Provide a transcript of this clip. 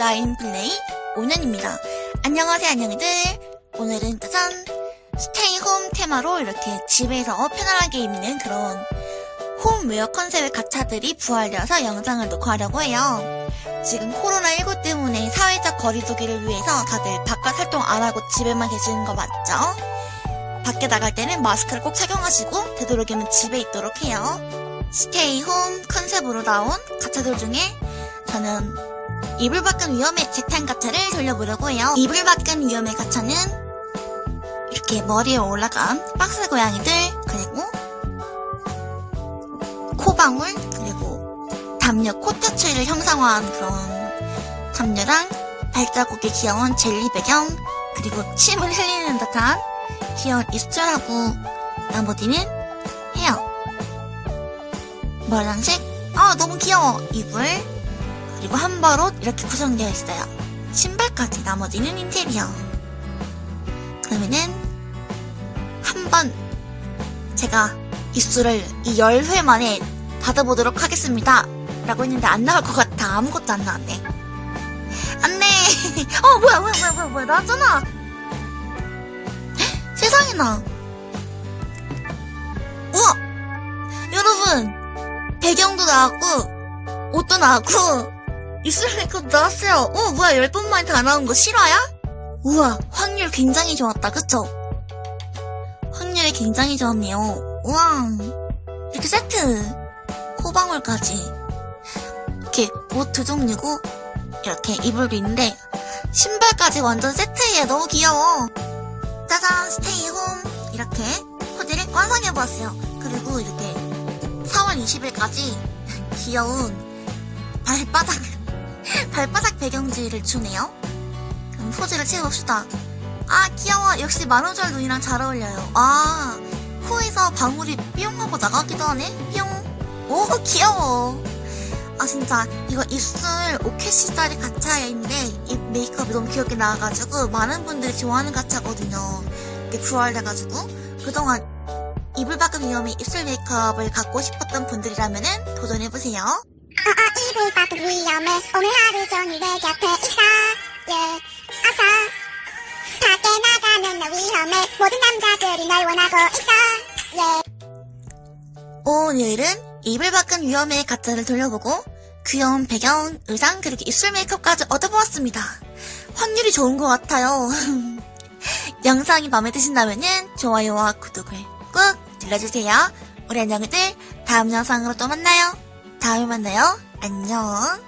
게임플레이 5년입니다. 안녕하세요, 안녕히들. 오늘은 짜잔! 스테이 홈 테마로 이렇게 집에서 편안하게 입는 그런 홈웨어 컨셉의 가차들이 부활되어서 영상을 놓고 하려고 해요. 지금 코로나19 때문에 사회적 거리두기를 위해서 다들 바깥 활동 안 하고 집에만 계시는 거 맞죠? 밖에 나갈 때는 마스크를 꼭 착용하시고 되도록이면 집에 있도록 해요. 스테이 홈 컨셉으로 나온 가차들 중에 저는 이불 밖은 위험해 재탄 가차를 돌려보려고 해요. 이불 밖은 위험해 가차는 이렇게 머리에 올라간 박스 고양이들 그리고 코방울 그리고 담요 코타츠를 형상화한 그런 담요랑 발자국이 귀여운 젤리 배경 그리고 침을 흘리는 듯한 귀여운 입술하고 나머지는 헤어. 머리랑색 아 너무 귀여워. 이불 그리고 한 벌 옷 이렇게 구성되어 있어요. 신발까지 나머지는 인테리어. 그러면은 한 번 제가 입술을 이 열 회 만에 닫아보도록 하겠습니다. 라고 했는데 안 나올 것 같아. 아무것도 안 나왔네. 안돼! 어 뭐야 뭐야 뭐야 뭐야 뭐야. 나왔잖아! 세상에나! 우와! 여러분! 배경도 나왔고 옷도 나왔고 입술 메이크업 나왔어요. 어 뭐야 열 번 만에 다 나온 거 실화야? 우와 확률 굉장히 좋았다 그쵸? 확률이 굉장히 좋았네요. 우와 이렇게 세트. 코방울까지. 이렇게 옷 두 종류고 이렇게 이불도 있는데 신발까지 완전 세트예요. 너무 귀여워. 짜잔 스테이 홈. 이렇게 코디를 완성해보았어요. 그리고 이렇게 4월 20일까지 귀여운 발바닥 발바닥 배경지를 주네요. 그럼 포즈를 채워봅시다. 아 귀여워. 역시 만우절 눈이랑 잘 어울려요. 아 코에서 방울이 뿅 하고 나가기도 하네. 뿅오 귀여워. 아 진짜. 이거 입술 오케시짜리 가차인데 이 메이크업이 너무 귀엽게 나와가지고 많은 분들이 좋아하는 가차거든요. 이게 부활돼가지고. 그동안 이불 밖은 위험해 입술 메이크업을 갖고 싶었던 분들이라면은 도전해보세요. 아, 이불 밖은 위험해 오늘 하루 종일 내 곁에 있어 예 어서 밖에 나가면 너 위험해 모든 남자들이 널 원하고 있어 예 오늘은 이불 밖은 위험해 가짜를 돌려보고 귀여운 배경, 의상, 그리고 입술 메이크업까지 얻어보았습니다. 확률이 좋은 것 같아요. 영상이 마음에 드신다면 좋아요와 구독을 꾹 눌러주세요. 우리 안녕히들 다음 영상으로 또 만나요. 다음에 만나요. 안녕.